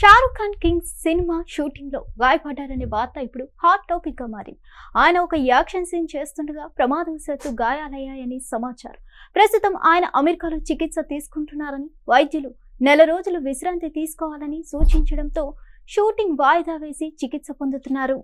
Shahrukh Khan Kings cinema షూటింగ్లో గాయపడ్డారనే వార్త ఇప్పుడు హాట్ టాపిక్గా మారింది. ఆయన ఒక యాక్షన్ సీన్ చేస్తుండగా ప్రమాదవశాత్తు గాయాలయ్యాయని సమాచారం. ప్రస్తుతం ఆయన అమెరికాలో చికిత్స తీసుకుంటున్నారని వైద్యులు నెల రోజులు విశ్రాంతి తీసుకోవాలని సూచించడంతో షూటింగ్ వాయిదా వేసి చికిత్స పొందుతున్నారు.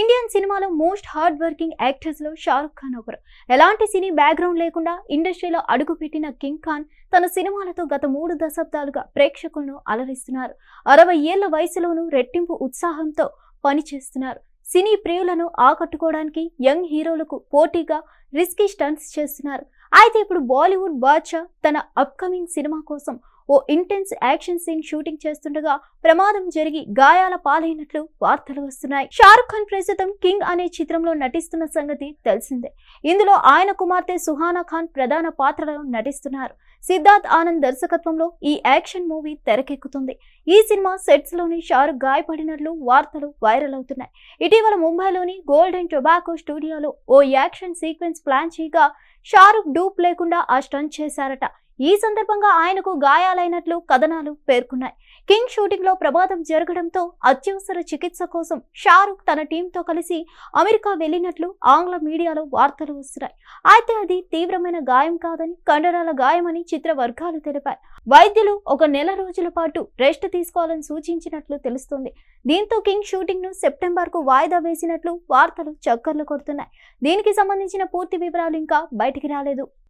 ఇండియన్ సినిమాలో మోస్ట్ హార్డ్ వర్కింగ్ యాక్టర్స్లో షారుఖ్ ఖాన్ ఒకరు. ఎలాంటి సినీ బ్యాక్గ్రౌండ్ లేకుండా ఇండస్ట్రీలో అడుగుపెట్టిన కింగ్ ఖాన్ తన సినిమాలతో గత మూడు దశాబ్దాలుగా ప్రేక్షకులను అలరిస్తున్నారు. అరవై ఏళ్ళ వయసులోనూ రెట్టింపు ఉత్సాహంతో పనిచేస్తున్నారు. సినీ ప్రియులను ఆకట్టుకోవడానికి యంగ్ హీరోలకు పోటీగా రిస్కీ స్టంట్స్ చేస్తున్నారు. అయితే ఇప్పుడు బాలీవుడ్ బాద్షా తన అప్కమింగ్ సినిమా కోసం ఓ ఇంటెన్స్ యాక్షన్ సీన్ షూటింగ్ చేస్తుండగా ప్రమాదం జరిగి గాయాల పాలైనట్లు వార్తలు వస్తున్నాయి. షారుఖ్ ఖాన్ ప్రస్తుతం కింగ్ అనే చిత్రంలో నటిస్తున్న సంగతి తెలిసిందే. ఇందులో ఆయన కుమార్తె సుహానా ఖాన్ ప్రధాన పాత్రలో నటిస్తున్నారు. సిద్ధార్థ్ ఆనంద్ దర్శకత్వంలో ఈ యాక్షన్ మూవీ తెరకెక్కుతుంది. ఈ సినిమా సెట్స్లోని షారుఖ్ గాయపడినట్లు వార్తలు వైరల్ అవుతున్నాయి. ఇటీవల ముంబైలోని గోల్డెన్ టొబాకో స్టూడియోలో ఓ యాక్షన్ సీక్వెన్స్ ప్లాన్ చేయగా షారుఖ్ డూప్ లేకుండా ఆ స్టంట్ చేశారట. ఈ సందర్భంగా ఆయనకు గాయాలైనట్లు కథనాలు పేర్కొన్నాయి. కింగ్ షూటింగ్లో ప్రమాదం జరగడంతో అత్యవసర చికిత్స కోసం షారుఖ్ తన టీంతో కలిసి అమెరికా వెళ్ళినట్లు ఆంగ్ల మీడియాలో వార్తలు వస్తున్నాయి. అయితే అది తీవ్రమైన గాయం కాదని కండరాల గాయమని చిత్ర వర్గాలు తెలిపాయి. వైద్యులు ఒక నెల రోజుల పాటు రెస్ట్ తీసుకోవాలని సూచించినట్లు తెలుస్తుంది. దీంతో కింగ్ షూటింగ్ను సెప్టెంబర్కు వాయిదా వేసినట్లు వార్తలు చక్కర్లు కొడుతున్నాయి. దీనికి సంబంధించిన పూర్తి వివరాలు ఇంకా బయటికి రాలేదు.